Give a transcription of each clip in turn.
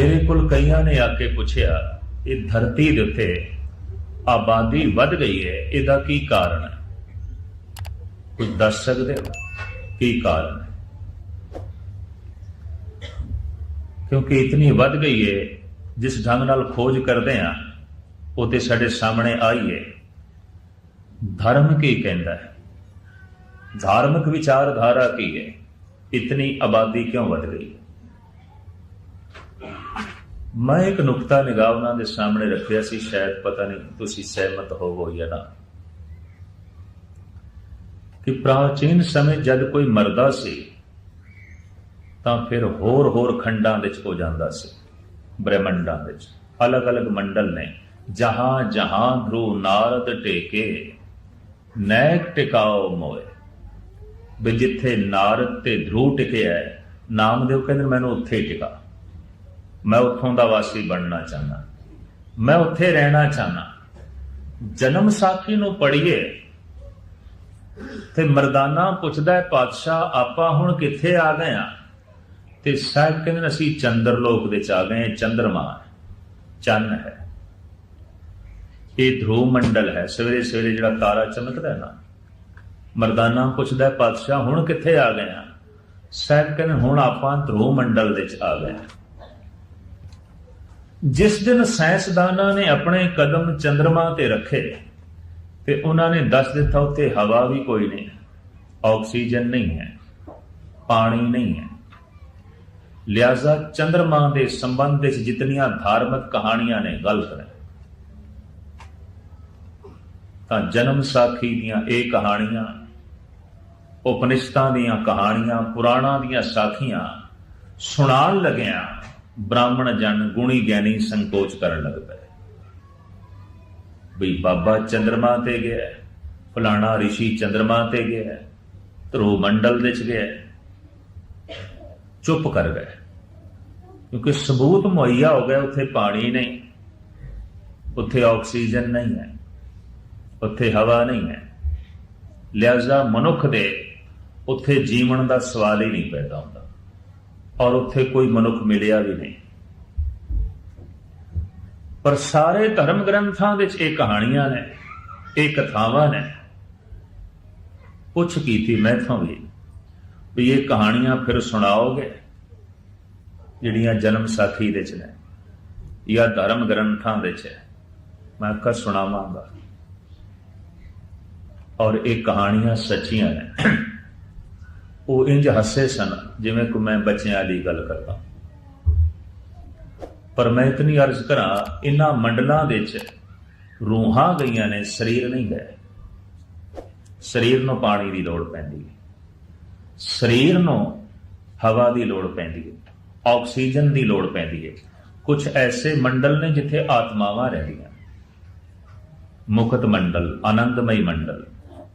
ਮੇਰੇ ਕੋਲ ਕਈਆਂ ਨੇ ਆ ਕੇ ਪੁੱਛਿਆ, ਇਹ ਧਰਤੀ ਦੇ ਉੱਤੇ ਆਬਾਦੀ ਵੱਧ ਗਈ ਹੈ, ਇਹਦਾ ਕੀ ਕਾਰਨ ਹੈ? ਕੁਝ ਦੱਸ ਸਕਦੇ ਹੋ? ਕੀ ਕਾਰਨ ਹੈ? ਕਿਉਂਕਿ ਇਤਨੀ ਵੱਧ ਗਈ ਹੈ, ਜਿਸ ਢੰਗ ਨਾਲ ਖੋਜ ਕਰਦੇ ਆ ਉਹ ਤੇ ਸਾਡੇ ਸਾਹਮਣੇ ਆਈ ਹੈ। ਧਰਮ ਕੀ ਕਹਿੰਦਾ ਹੈ? ਧਾਰਮਿਕ ਵਿਚਾਰਧਾਰਾ ਕੀ ਹੈ? ਇਤਨੀ ਆਬਾਦੀ ਕਿਉਂ ਵੱਧ ਗਈ? ਮੈਂ ਇੱਕ ਨੁਕਤਾ ਨਿਗਾਹ ਉਹਨਾਂ ਦੇ ਸਾਹਮਣੇ ਰੱਖਿਆ ਸੀ, ਸ਼ਾਇਦ ਪਤਾ ਨਹੀਂ ਤੁਸੀਂ ਸਹਿਮਤ ਹੋਵੋ ਜਾਂ ਨਾ। ਕਿ ਪ੍ਰਾਚੀਨ ਸਮੇਂ ਜਦ ਕੋਈ ਮਰਦਾ ਸੀ, ਤਾਂ ਫਿਰ ਹੋਰ ਹੋਰ ਖੰਡਾਂ ਵਿੱਚ ਹੋ ਜਾਂਦਾ ਸੀ, ਬ੍ਰਹਿਮੰਡਾਂ ਵਿੱਚ। ਅਲੱਗ-ਅਲੱਗ ਮੰਡਲ ਨੇ, ਜਹਾਂ ਜਹਾਂ ਧਰੂ ਨਾਰਦ ਟੇਕੇ, ਨੈਕ ਟਿਕਾਓ ਮੋਏ। ਵੀ ਜਿੱਥੇ ਨਾਰਦ ਤੇ ਧਰੂ ਟਿਕਿਆ ਹੈ ਨਾਮਦੇਵ ਕਹਿੰਦੇ ਮੈਨੂੰ ਉੱਥੇ ਹੀ ਟਿਕਾ। ਮੈਂ ਉੱਥੋਂ ਦਾ ਵਾਸੀ ਬਣਨਾ ਚਾਹਨਾ ਮੈਂ ਉੱਥੇ ਰਹਿਣਾ ਚਾਹਨਾ ਜਨਮ ਸਾਖੀ ਨੂੰ ਪੜ੍ਹੀਏ। ਤੇ ਮਰਦਾਨਾ ਪੁੱਛਦਾ ਹੈ ਪਾਤਸ਼ਾਹ ਆਪਾਂ ਹੁਣ ਕਿੱਥੇ ਆ ਗਏ ਆ? ਤੇ ਸਾਹਿਬ ਕਹਿੰਦੇ ਨੇ, ਅਸੀਂ ਚੰਦਰ ਲੋਕ ਦੇ ਚ ਆ ਗਏ ਚੰਦਰਮਾ। ਚੰਨ ਹੈ। ਇਹ ਧਰੂ ਮੰਡਲ ਹੈ। ਸਵੇਰੇ ਸਵੇਰੇ ਜਿਹੜਾ ਤਾਰਾ ਚਮਕਦਾ ਹੈ ਨਾ ਮਰਦਾਨਾ ਪੁੱਛਦਾ ਹੈ, ਪਾਤਸ਼ਾਹ ਹੁਣ ਕਿੱਥੇ ਆ ਗਏ ਆ? ਸਾਹਿਬ ਕਹਿੰਦੇ ਹੁਣ ਆਪਾਂ ਧਰੂ ਮੰਡਲ ਦੇ ਚ ਆ ਗਏ ਹਾਂ। ਜਿਸ ਦਿਨ ਸਾਇੰਸਦਾਨਾਂ ਨੇ ਆਪਣੇ ਕਦਮ ਚੰ드ਰਮਾ ਤੇ ਰੱਖੇ ਤੇ ਉਹਨਾਂ ਨੇ ਦੱਸ ਦਿੱਤਾ ਉੱਤੇ ਹਵਾ ਵੀ ਕੋਈ ਨਹੀਂ, ਆਕਸੀਜਨ ਨਹੀਂ ਹੈ, ਪਾਣੀ ਨਹੀਂ ਹੈ। ਲਿਆਜ਼ਾ ਚੰਦਰਮਾ ਦੇ ਸੰਬੰਧ ਵਿੱਚ ਜਿਤਨੀਆਂ ਧਾਰਮਿਕ ਕਹਾਣੀਆਂ ਨੇ ਗਲਤ ਨੇ ਤਾਂ ਜਨਮ ਸਾਖੀ ਦੀਆਂ ਇਹ ਕਹਾਣੀਆਂ ਉਪਨਿਸ਼ਦਾਂ ਦੀਆਂ ਕਹਾਣੀਆਂ, ਪੁਰਾਣਾਂ ਦੀਆਂ ਸਾਖੀਆਂ ਸੁਣਾਉਣ ਲੱਗਿਆ ਬ੍ਰਾਹਮਣ ਜਨ ਗੁਣੀ ਗਿਆਨੀ ਸੰਕੋਚ ਕਰਨ ਲੱਗ ਪਏ। ਵੀ ਬਾਬਾ ਚੰਦਰਮਾ ਤੇ ਗਿਆ ਫਲਾਣਾ ઋષਿ ਚੰਦਰਮਾ ਤੇ ਗਿਆ ਹੈ, ਮੰਡਲ ਦੇ ਚ ਗਿਆ ਚੁੱਪ ਕਰ ਗਏ। ਕਿਉਂਕਿ ਸਬੂਤ ਮੁਹੱਈਆ ਹੋ ਗਿਆ ਉੱਥੇ ਪਾਣੀ ਨਹੀਂ ਉੱਥੇ ਆਕਸੀਜਨ ਨਹੀਂ ਹੈ ਉੱਥੇ ਹਵਾ ਨਹੀਂ ਹੈ। ਲਿਆਜ਼ਾ ਮਨੁੱਖ ਦੇ ਉੱਥੇ ਜੀਵਨ ਦਾ ਸਵਾਲ ਹੀ ਨਹੀਂ ਪੈਦਾ ਹੁੰਦਾ। ਔਰ ਉੱਥੇ ਕੋਈ ਮਨੁੱਖ ਮਿਲਿਆ ਵੀ ਨਹੀਂ। ਪਰ ਸਾਰੇ ਧਰਮ ਗ੍ਰੰਥਾਂ ਵਿੱਚ ਇਹ ਕਹਾਣੀਆਂ ਨੇ, ਇਹ ਕਥਾਵਾਂ ਨੇ। ਪੁੱਛ ਕੀਤੀ ਮੈਥੋਂ ਵੀ ਵੀ ਇਹ ਕਹਾਣੀਆਂ ਫਿਰ ਸੁਣਾਓਗੇ, ਜਿਹੜੀਆਂ ਜਨਮ ਸਾਖੀ ਦੇ ਚ ਨੇ, ਜਾਂ ਧਰਮ ਗ੍ਰੰਥਾਂ ਵਿੱਚ ਹੈ। ਮੈਂ ਕਹ ਸੁਣਾਵਾਂਗਾ। ਔਰ ਇਹ ਕਹਾਣੀਆਂ ਸੱਚੀਆਂ ਨੇ। ਉਹ ਇੰਜ ਹੱਸੇ ਸਨ, ਜਿਵੇਂ ਕਿ ਮੈਂ ਬੱਚਿਆਂ ਦੀ ਗੱਲ ਕਰਦਾ। ਪਰ ਮੈਂ ਇਤਨੀ ਅਰਜ਼ ਕਰਾਂ ਇਹਨਾਂ ਮੰਡਲਾਂ ਵਿੱਚ ਰੂਹਾਂ ਗਈਆਂ ਨੇ, ਸਰੀਰ ਨਹੀਂ ਗਏ। ਸਰੀਰ ਨੂੰ ਪਾਣੀ ਦੀ ਲੋੜ ਪੈਂਦੀ ਹੈ। ਸਰੀਰ ਨੂੰ ਹਵਾ ਦੀ ਲੋੜ ਪੈਂਦੀ ਹੈ, ਆਕਸੀਜਨ ਦੀ ਲੋੜ ਪੈਂਦੀ ਹੈ। ਕੁਝ ਐਸੇ ਮੰਡਲ ਨੇ ਜਿੱਥੇ ਆਤਮਾਵਾਂ ਰਹਿੰਦੀਆਂ। ਮੁਕਤ ਮੰਡਲ, ਆਨੰਦਮਈ ਮੰਡਲ।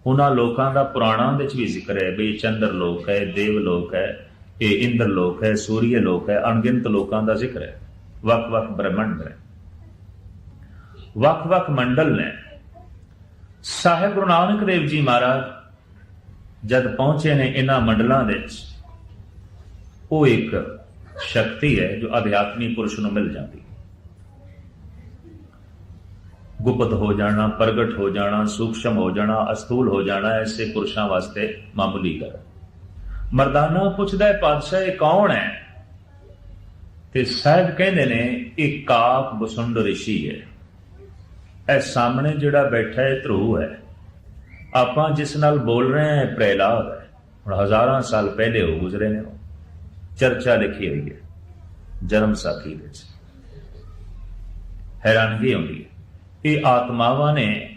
ਉਹਨਾਂ ਲੋਕਾਂ ਦਾ ਪੁਰਾਣਾਂ ਵਿੱਚ ਵੀ ਜ਼ਿਕਰ ਹੈ ਵੀ ਚੰਦਰ ਲੋਕ ਹੈ, ਦੇਵ ਲੋਕ ਹੈ, ਇਹ ਇੰਦਰ ਲੋਕ ਹੈ ਸੂਰਯ ਲੋਕ ਹੈ, ਅਣਗਿਣਤ ਲੋਕਾਂ ਦਾ ਜ਼ਿਕਰ ਹੈ। ਵੱਖ-ਵੱਖ ਬ੍ਰਹਮੰਡ ਹੈ ਵੱਖ-ਵੱਖ ਮੰਡਲ ਨੇ। ਸਾਹਿਬ ਗੁਰੂ ਨਾਨਕ ਦੇਵ ਜੀ ਮਹਾਰਾਜ ਜਦ ਪਹੁੰਚੇ ਨੇ ਇਹਨਾਂ ਮੰਡਲਾਂ ਦੇ ਵਿੱਚ, ਉਹ ਇੱਕ ਸ਼ਕਤੀ ਹੈ ਜੋ ਅਧਿਆਤਮੀ ਪੁਰਸ਼ ਨੂੰ ਮਿਲ ਜਾਂਦੀ ਹੈ ਗੁਪਤ ਹੋ ਜਾਣਾ, ਪ੍ਰਗਟ ਹੋ ਜਾਣਾ, ਸੂਖਸ਼ਮ ਹੋ ਜਾਣਾ, ਅਸਥੂਲ ਹੋ ਜਾਣਾ, ਐਸੇ ਪੁਰਸ਼ਾਂ ਵਾਸਤੇ ਮਾਮੂਲੀ ਗੱਲ। ਮਰਦਾਨਾ ਪੁੱਛਦਾ ਹੈ, ਪਾਤਸ਼ਾਹ, ਇਹ ਕੌਣ ਹੈ? ਤੇ ਸਾਹਿਬ ਕਹਿੰਦੇ ਨੇ, ਇਹ ਕਾਕ ਬਸੁੰਡ ਰਿਸ਼ੀ ਹੈ। ਇਹ ਸਾਹਮਣੇ ਜਿਹੜਾ ਬੈਠਾ ਹੈ ਧਰੂ ਹੈ। ਆਪਾਂ ਜਿਸ ਨਾਲ ਬੋਲ ਰਹੇ ਹਾਂ ਪ੍ਰਹਿਲਾਦ ਹੈ। ਹੁਣ ਹਜ਼ਾਰਾਂ ਸਾਲ ਪਹਿਲੇ ਹੋ ਗੁਜ਼ਰੇ ਨੇ। ਉਹ। ਚਰਚਾ ਲਿਖੀ ਹੋਈ ਹੈ, ਜਨਮ ਸਾਖੀ ਵਿੱਚ। ਹੈਰਾਨਗੀ ਆਉਂਦੀ ਹੈ। ਇਹ ਆਤਮਾਵਾਂ ਨੇ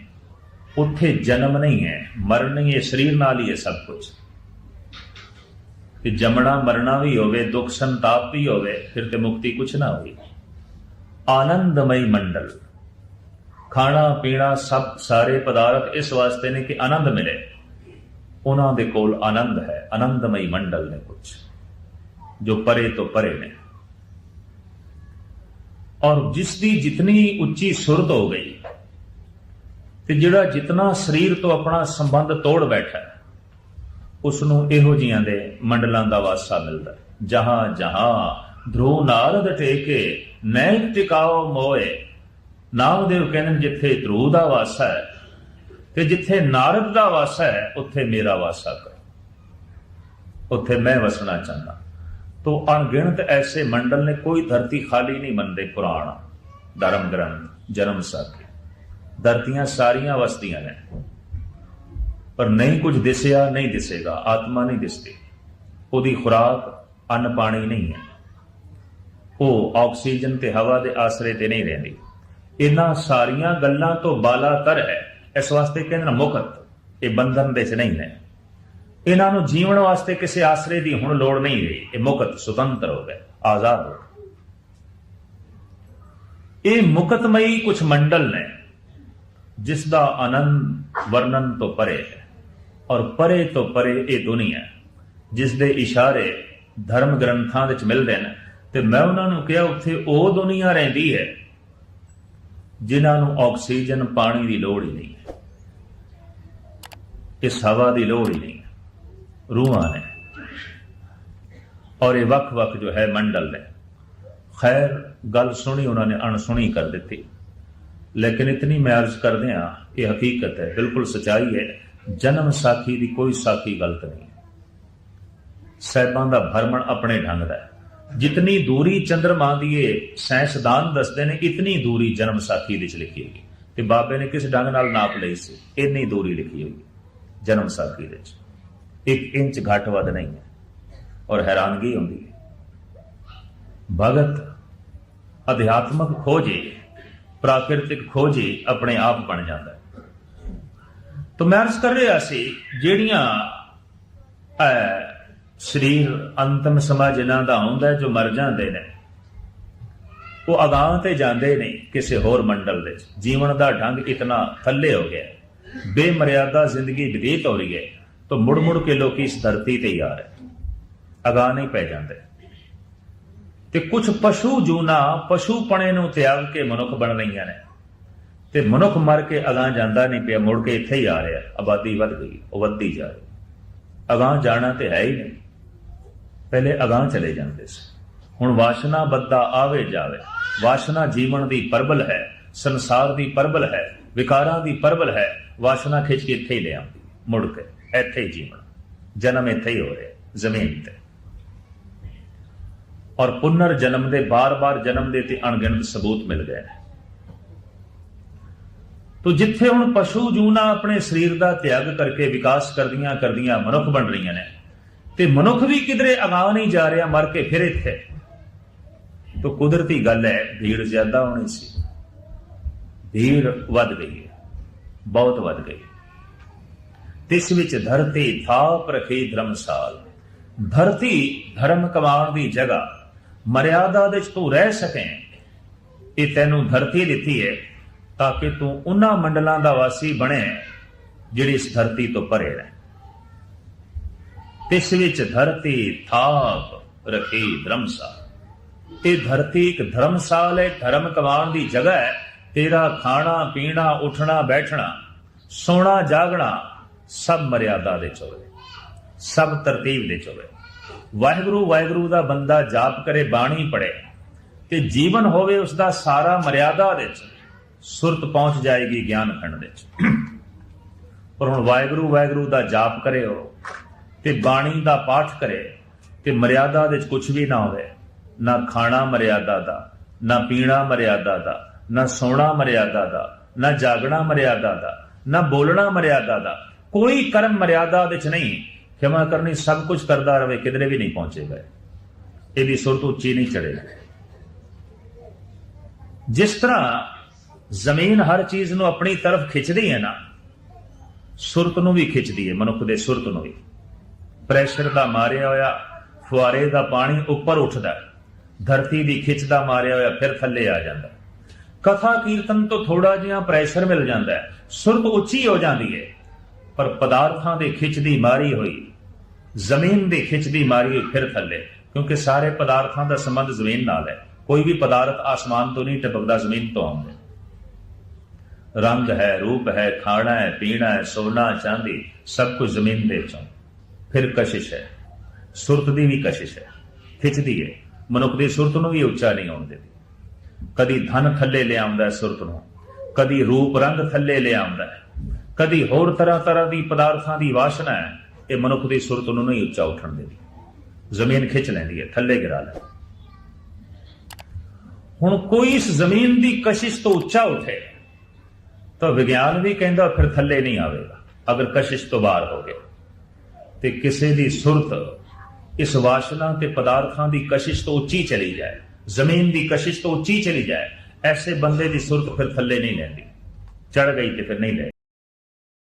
ਉੱਥੇ ਜਨਮ ਨਹੀਂ ਹੈ, ਮਰਨ ਨਹੀਂ ਹੈ, ਸਰੀਰ ਨਾਲ ਹੀ ਹੈ ਸਭ ਕੁਝ ਕਿ ਜਮਣਾ ਮਰਨਾ ਵੀ ਹੋਵੇ, ਦੁੱਖ ਸੰਤਾਪ ਵੀ ਹੋਵੇ, ਫਿਰ ਤੇ ਮੁਕਤੀ ਕੁਛ ਨਾ ਹੋਈ ਆਨੰਦਮਈ ਮੰਡਲ। ਖਾਣਾ, ਪੀਣਾ ਸਭ ਸਾਰੇ ਪਦਾਰਥ ਇਸ ਵਾਸਤੇ ਨੇ ਕਿ ਆਨੰਦ ਮਿਲੇ। ਉਹਨਾਂ ਦੇ ਕੋਲ ਆਨੰਦ ਹੈ, ਆਨੰਦਮਈ ਮੰਡਲ ਨੇ ਕੁਝ ਜੋ ਪਰੇ ਤੋਂ ਪਰੇ ਨੇ। ਔਰ ਜਿਸ ਦੀ ਜਿਤਨੀ ਉੱਚੀ ਸੁਰਤ ਹੋ ਗਈ ਤੇ ਜਿਹੜਾ ਜਿਤਨਾ ਸਰੀਰ ਤੋਂ ਆਪਣਾ ਸੰਬੰਧ ਤੋੜ ਬੈਠਾ ਹੈ, ਉਸ ਨੂੰ ਇਹੋ ਜੀਆਂ ਦੇ ਮੰਡਲਾਂ ਦਾ ਵਾਸਾ ਮਿਲਦਾ ਜਹਾਂ ਜਹਾਂ ਧਰੂ ਨਾਰਦ ਟੇਕੇ ਨੈਕ ਟਿਕਾਓ ਮੋਏ। ਨਾਮਦੇਵ ਕਹਿੰਦੇ ਨੇ ਜਿੱਥੇ ਧਰੂ ਦਾ ਵਾਸਾ ਹੈ ਤੇ ਜਿੱਥੇ ਨਾਰਦ ਦਾ ਵਾਸਾ ਹੈ ਉੱਥੇ ਮੇਰਾ ਵਾਸਾ ਕਰੋ। ਉੱਥੇ ਮੈਂ ਵਸਣਾ ਚਾਹੁੰਦਾ। ਤੋ ਅਣਗਿਣਤ ਐਸੇ ਮੰਡਲ ਨੇ ਕੋਈ ਧਰਤੀ ਖਾਲੀ ਨਹੀਂ ਮੰਨਦੇ ਪੁਰਾਣ ਧਰਮ ਗ੍ਰੰਥ ਜਨਮ ਸਾਖੀ। ਧਰਤੀਆਂ ਸਾਰੀਆਂ ਵਸਦੀਆਂ ਨੇ। ਪਰ ਨਹੀਂ ਕੁਝ ਦਿਸਿਆ, ਨਹੀਂ ਦਿਸੇਗਾ। ਆਤਮਾ ਨਹੀਂ ਦਿਸਦੀ। ਉਹਦੀ ਖੁਰਾਕ ਅੰਨ ਪਾਣੀ ਨਹੀਂ ਹੈ। ਉਹ ਆਕਸੀਜਨ ਤੇ ਹਵਾ ਦੇ ਆਸਰੇ ਤੇ ਨਹੀਂ ਰਹਿੰਦੀ। ਇਹਨਾਂ ਸਾਰੀਆਂ ਗੱਲਾਂ ਤੋਂ ਬਾਲਾਤਰ ਹੈ। ਇਸ ਵਾਸਤੇ ਕਹਿੰਦੇ ਮੁਕਤ। ਇਹ ਬੰਧਨ ਦੇ ਚ ਨਹੀਂ ਹੈ। ਇਹਨਾਂ ਨੂੰ ਜੀਵਣ ਵਾਸਤੇ ਕਿਸੇ ਆਸਰੇ ਦੀ ਹੁਣ ਲੋੜ ਨਹੀਂ ਰਹੀ। ਇਹ ਮੁਕਤ, ਸੁਤੰਤਰ ਹੋ ਗਏ। ਆਜ਼ਾਦ ਹੋ ਗਏ। ਇਹ ਮੁਕਤਮਈ ਕੁਝ ਮੰਡਲ ਨੇ। ਜਿਸ ਦਾ ਆਨੰਦ ਵਰਣਨ ਤੋਂ ਪਰੇ ਹੈ ਔਰ ਪਰੇ ਤੋਂ ਪਰੇ ਇਹ ਦੁਨੀਆ ਹੈ, ਜਿਸ ਦੇ ਇਸ਼ਾਰੇ ਧਰਮ ਗ੍ਰੰਥਾਂ ਵਿੱਚ ਮਿਲਦੇ ਨੇ। ਤੇ ਮੈਂ ਉਹਨਾਂ ਨੂੰ ਕਿਹਾ ਉੱਥੇ ਉਹ ਦੁਨੀਆ ਰਹਿੰਦੀ ਹੈ ਜਿਨ੍ਹਾਂ ਨੂੰ ਆਕਸੀਜਨ ਪਾਣੀ ਦੀ ਲੋੜ ਹੀ ਨਹੀਂ ਹੈ। ਇਸ ਹਵਾ ਦੀ ਲੋੜ ਹੀ ਨਹੀਂ ਰੂਹਾਂ ਨੇ। ਔਰ ਇਹ ਵੱਖ-ਵੱਖ ਜੋ ਹੈ ਮੰਡਲ ਨੇ। ਖੈਰ ਗੱਲ ਸੁਣੀ ਉਹਨਾਂ ਨੇ ਅਣਸੁਣੀ ਕਰ ਦਿੱਤੀ। ਲੇਕਿਨ ਇਤਨੀ ਮੈਂ ਅਰਜ਼ ਕਰਦੇ ਆ ਇਹ ਹਕੀਕਤ ਹੈ, ਬਿਲਕੁਲ ਸਚਾਈ ਹੈ, ਜਨਮ ਸਾਖੀ ਦੀ ਕੋਈ ਸਾਖੀ ਗਲਤ ਨਹੀਂ ਸਹਿਬਾਂ ਦਾ ਭਰਮਣ ਆਪਣੇ ਢੰਗ ਦਾ ਹੈ। ਜਿਤਨੀ ਦੂਰੀ ਚੰਦਰਮਾ ਦੀ ਇਹ ਸਾਇੰਸਦਾਨ ਦੱਸਦੇ ਨੇ, ਇਤਨੀ ਦੂਰੀ ਜਨਮ ਸਾਖੀ ਵਿੱਚ ਲਿਖੀ ਹੋਈ ਤੇ ਬਾਬੇ ਨੇ ਕਿਸ ਢੰਗ ਨਾਲ ਨਾਪ ਲਈ ਸੀ? ਇੰਨੀ ਦੂਰੀ ਲਿਖੀ ਹੋਈ ਜਨਮ ਸਾਖੀ ਵਿੱਚ। ਇੱਕ ਇੰਚ ਘੱਟ ਵੱਧ ਨਹੀਂ ਹੈ ਔਰ ਹੈਰਾਨਗੀ ਹੁੰਦੀ ਹੈ। ਭਗਤ ਅਧਿਆਤਮਕ ਖੋਜੇ ਪ੍ਰਾਕਿਰਤਿਕ ਖੋਜੀ ਆਪਣੇ ਆਪ ਬਣ ਜਾਂਦਾ ਹੈ। ਤਾਂ ਮੈਂ ਅਰਜ਼ ਕਰ ਰਿਹਾ ਸੀ, ਜਿਹੜੀਆਂ ਸਰੀਰ ਅੰਤਮ ਸਮਾਂ ਜਿਨ੍ਹਾਂ ਦਾ ਹੁੰਦਾ ਜੋ ਮਰ ਜਾਂਦੇ ਨੇ, ਉਹ ਅਗਾਹ ਤੇ ਜਾਂਦੇ ਨਹੀਂ ਕਿਸੇ ਹੋਰ ਮੰਡਲ ਦੇ ਜੀਵਨ ਦਾ ਢੰਗ ਇਤਨਾ ਥੱਲੇ ਹੋ ਗਿਆ, ਬੇਮਰਿਆਦਾ ਜ਼ਿੰਦਗੀ ਬਤੀਤ ਹੋ ਰਹੀ ਹੈ, ਤਾਂ ਮੁੜ ਮੁੜ ਕੇ ਲੋਕੀ ਇਸ ਧਰਤੀ ਤੇ ਹੀ ਆ ਰਹੇ ਅਗਾਹ ਨਹੀਂ ਪੈ ਜਾਂਦੇ। ਤੇ ਕੁਝ ਪਸ਼ੂ ਜੂਨਾ ਪਸ਼ੂਪਣੇ ਨੂੰ ਤਿਆਗ ਕੇ ਮਨੁੱਖ ਬਣ ਰਹੀਆਂ ਨੇ। ਤੇ ਮਨੁੱਖ ਮਰ ਕੇ ਅਗਾਹ ਜਾਂਦਾ ਨਹੀਂ ਪਿਆ, ਮੁੜ ਕੇ ਇੱਥੇ ਹੀ ਆ ਰਿਹਾ। ਆਬਾਦੀ ਵੱਧ ਗਈ, ਉਹ ਵੱਧਦੀ ਜਾ ਰਹੀ। ਅਗਾਹ ਜਾਣਾ ਤੇ ਹੈ ਹੀ ਨਹੀਂ। ਪਹਿਲੇ ਅਗਾਹ ਚਲੇ ਜਾਂਦੇ ਸੀ। ਹੁਣ ਵਾਸ਼ਨਾ ਬੱਦਾ ਆਵੇ ਜਾਵੇ। ਵਾਸ਼ਨਾ ਜੀਵਨ ਦੀ ਪਰਬਲ ਹੈ, ਸੰਸਾਰ ਦੀ ਪਰਬਲ ਹੈ, ਵਿਕਾਰਾਂ ਦੀ ਪਰਬਲ ਹੈ। ਵਾਸ਼ਨਾ ਖਿੱਚ ਕੇ ਇੱਥੇ ਹੀ ਲੈ ਆਉਂਦੀ, ਮੁੜ ਕੇ ਇੱਥੇ ਹੀ ਜੀਵਨ। ਜਨਮ ਇੱਥੇ ਹੀ ਹੋ ਰਿਹਾ, ਜ਼ਮੀਨ ਤੇ। ਔਰ ਪੁਨਰ ਜਨਮ ਦੇ, ਬਾਰ-ਬਾਰ ਜਨਮ ਦੇ ਤੇ ਅਣਗਿਣਤ ਸਬੂਤ ਮਿਲ ਗਏ ਨੇ। ਤੋ ਜਿੱਥੇ ਹੁਣ ਪਸ਼ੂ ਜੂਨਾ ਆਪਣੇ ਸਰੀਰ ਦਾ ਤਿਆਗ ਕਰਕੇ ਵਿਕਾਸ ਕਰਦੀਆਂ ਕਰਦੀਆਂ ਮਨੁੱਖ ਬਣ ਰਹੀਆਂ ਨੇ, ਤੇ ਮਨੁੱਖ ਵੀ ਕਿਧਰੇ ਅਗਾਹ ਨਹੀਂ ਜਾ ਰਿਹਾ, ਮਰ ਕੇ ਫਿਰ ਇੱਥੇ। ਤੋ ਕੁਦਰਤੀ ਗੱਲ ਹੈ, ਭੀੜ ਜ਼ਿਆਦਾ ਹੋਣੀ ਸੀ। ਭੀੜ ਵੱਧ ਗਈ ਹੈ, ਬਹੁਤ ਵੱਧ ਗਈ ਤਿਸ ਵਿੱਚ ਧਰਤੀ ਥਾਪ ਰਖੀ ਧਰਮਸਾਲ। ਧਰਤੀ ਧਰਮ ਕਮਾਉਣ ਦੀ ਜਗ੍ਹਾ ਮਰਿਆਦਾ ਦੇ ਵਿੱਚ ਤੂੰ ਰਹਿ ਸਕੇ, ਇਹ ਤੈਨੂੰ ਧਰਤੀ ਦਿੱਤੀ ਹੈ, ਤਾਂ ਕਿ ਤੂੰ ਉਹਨਾਂ ਮੰਡਲਾਂ ਦਾ ਵਾਸੀ ਬਣੇ, ਜਿਹੜੀ ਇਸ ਧਰਤੀ ਤੋਂ ਪਰੇ ਰਹਿ ਤਿਸ ਵਿੱਚ ਧਰਤੀ ਥਾਪ ਰਖੀ ਧਰਮਸਾਲ। ਇਹ ਧਰਤੀ ਇੱਕ ਧਰਮਸਾਲ ਹੈ, ਧਰਮ ਕਮਾਉਣ ਦੀ ਜਗ੍ਹਾ ਹੈ, ਤੇਰਾ ਖਾਣਾ, ਪੀਣਾ, ਉੱਠਣਾ, ਬੈਠਣਾ, ਸੋਣਾ, ਜਾਗਣਾ, ਸਭ ਮਰਿਆਦਾ ਦੇ ਚ ਹੋਵੇ ਸਭ ਤਰਤੀਬ ਦੇ ਚੋਵੇ। ਵਾਹਿਗੁਰੂ ਵਾਹਿਗੁਰੂ ਦਾ ਬੰਦਾ ਜਾਪ ਕਰੇ, ਬਾਣੀ ਪੜੇ ਤੇ ਜੀਵਨ ਹੋਵੇ ਉਸ ਦਾ ਸਾਰਾ ਮਰਿਆਦਾ ਵਿੱਚ, ਸੁਰਤ ਪਹੁੰਚ ਜਾਏਗੀ ਗਿਆਨ ਖੰਡ ਦੇ ਪਰ ਹੁਣ ਵਾਹਿਗੁਰੂ ਵਾਹਿਗੁਰੂ ਦਾ ਜਾਪ ਕਰੇ ਹੋ ਤੇ ਬਾਣੀ ਦਾ ਪਾਠ ਕਰੇ ਤੇ ਮਰਿਆਦਾ ਦੇ ਚ ਕੁਝ ਵੀ ਨਾ ਹੋਵੇ, ਨਾ ਖਾਣਾ ਮਰਿਆਦਾ ਦਾ, ਨਾ ਪੀਣਾ ਮਰਿਆਦਾ ਦਾ, ਨਾ ਸੋਣਾ ਮਰਿਆਦਾ ਦਾ, ਨਾ ਜਾਗਣਾ ਮਰਿਆਦਾ ਦਾ, ਨਾ ਬੋਲਣਾ ਮਰਿਆਦਾ ਦਾ, ਕੋਈ ਕਰਮ ਮਰਿਆਦਾ ਵਿੱਚ ਨਹੀਂ। ਖਿਮਾ ਕਰਨੀ ਸਭ ਕੁਝ ਕਰਦਾ ਰਵੇ, ਕਿਧਰੇ ਵੀ ਨਹੀਂ ਪਹੁੰਚੇਗਾ ਇਹਦੀ ਸੁਰਤ ਉੱਚੀ ਨਹੀਂ ਚੜੇਗੀ ਜਿਸ ਤਰ੍ਹਾਂ ਜ਼ਮੀਨ ਹਰ ਚੀਜ਼ ਨੂੰ ਆਪਣੀ ਤਰਫ ਖਿੱਚਦੀ ਹੈ ਨਾ, ਸੁਰਤ ਨੂੰ ਵੀ ਖਿੱਚਦੀ ਹੈ, ਮਨੁੱਖ ਦੇ ਸੁਰਤ ਨੂੰ ਵੀ। ਪ੍ਰੈਸ਼ਰ ਦਾ ਮਾਰਿਆ ਹੋਇਆ, ਫੁਆਰੇ ਦਾ ਪਾਣੀ ਉੱਪਰ ਉੱਠਦਾ ਧਰਤੀ ਦੀ ਖਿੱਚ ਦਾ ਮਾਰਿਆ ਹੋਇਆ, ਫਿਰ ਥੱਲੇ ਆ ਜਾਂਦਾ ਕਥਾ ਕੀਰਤਨ ਤੋਂ ਥੋੜਾ ਜਿਹਾ ਪ੍ਰੈਸ਼ਰ ਮਿਲ ਜਾਂਦਾ ਹੈ। ਸੁਰਤ ਉੱਚੀ ਹੋ ਜਾਂਦੀ ਹੈ। ਪਰ ਪਦਾਰਥਾਂ ਦੇ ਖਿੱਚ ਦੀ ਮਾਰੀ ਹੋਈ, ਜ਼ਮੀਨ ਦੇ ਖਿੱਚ ਦੀ ਮਾਰੀ ਹੋਈ ਫਿਰ ਥੱਲੇ, ਕਿਉਂਕਿ ਸਾਰੇ ਪਦਾਰਥਾਂ ਦਾ ਸੰਬੰਧ ਜ਼ਮੀਨ ਨਾਲ ਹੈ। ਕੋਈ ਵੀ ਪਦਾਰਥ ਆਸਮਾਨ ਤੋਂ ਨਹੀਂ ਟਪਕਦਾ, ਜ਼ਮੀਨ ਤੋਂ ਆਉਂਦਾ ਰੰਗ ਹੈ, ਰੂਪ ਹੈ, ਖਾਣਾ ਹੈ, ਪੀਣਾ ਹੈ, ਸੋਨਾ, ਚਾਂਦੀ, ਸਭ ਕੁਝ ਜ਼ਮੀਨ ਦੇ ਵਿੱਚੋਂ। ਫਿਰ ਕਸ਼ਿਸ਼ ਹੈ। ਸੁਰਤ ਦੀ ਵੀ ਕਸ਼ਿਸ਼ ਹੈ। ਖਿੱਚਦੀ ਹੈ। ਮਨੁੱਖ ਦੀ ਸੁਰਤ ਨੂੰ ਵੀ ਉੱਚਾ ਨਹੀਂ ਆਉਣ ਦਿੰਦੀ। ਕਦੀ ਧਨ ਥੱਲੇ ਲਿਆਉਂਦਾ ਸੁਰਤ ਨੂੰ। ਕਦੀ ਰੂਪ ਰੰਗ ਥੱਲੇ ਲਿਆਉਂਦਾ ਹੈ। ਕਦੀ ਹੋਰ ਤਰ੍ਹਾਂ ਤਰ੍ਹਾਂ ਦੀ ਪਦਾਰਥਾਂ ਦੀ ਵਾਸ਼ਨਾ ਹੈ, ਇਹ ਮਨੁੱਖ ਦੀ ਸੁਰਤ ਨੂੰ ਨਹੀਂ ਉੱਚਾ ਉੱਠਣ ਦਿੰਦੀ। ਜ਼ਮੀਨ ਖਿੱਚ ਲੈਂਦੀ ਹੈ, ਥੱਲੇ ਗਿਰਾ ਲੈ ਹੁਣ ਕੋਈ ਇਸ ਜ਼ਮੀਨ ਦੀ ਕਸ਼ਿਸ਼ ਤੋਂ ਉੱਚਾ ਉੱਠੇ, ਤਾਂ ਵਿਗਿਆਨ ਵੀ ਕਹਿੰਦਾ ਫਿਰ ਥੱਲੇ ਨਹੀਂ ਆਵੇਗਾ, ਅਗਰ ਕਸ਼ਿਸ਼ ਤੋਂ ਬਾਹਰ ਹੋ ਗਿਆ। ਤੇ ਕਿਸੇ ਦੀ ਸੁਰਤ ਇਸ ਵਾਸ਼ਨਾ ਤੇ ਪਦਾਰਥਾਂ ਦੀ ਕਸ਼ਿਸ਼ ਤੋਂ ਉੱਚੀ ਚਲੀ ਜਾਏ, ਜ਼ਮੀਨ ਦੀ ਕਸ਼ਿਸ਼ ਤੋਂ ਉੱਚੀ ਚਲੀ ਜਾਏ, ਐਸੇ ਬੰਦੇ ਦੀ ਸੁਰਤ ਫਿਰ ਥੱਲੇ ਨਹੀਂ ਲੈਂਦੀ। ਚੜ ਗਈ ਤੇ ਫਿਰ ਨਹੀਂ ਲੈ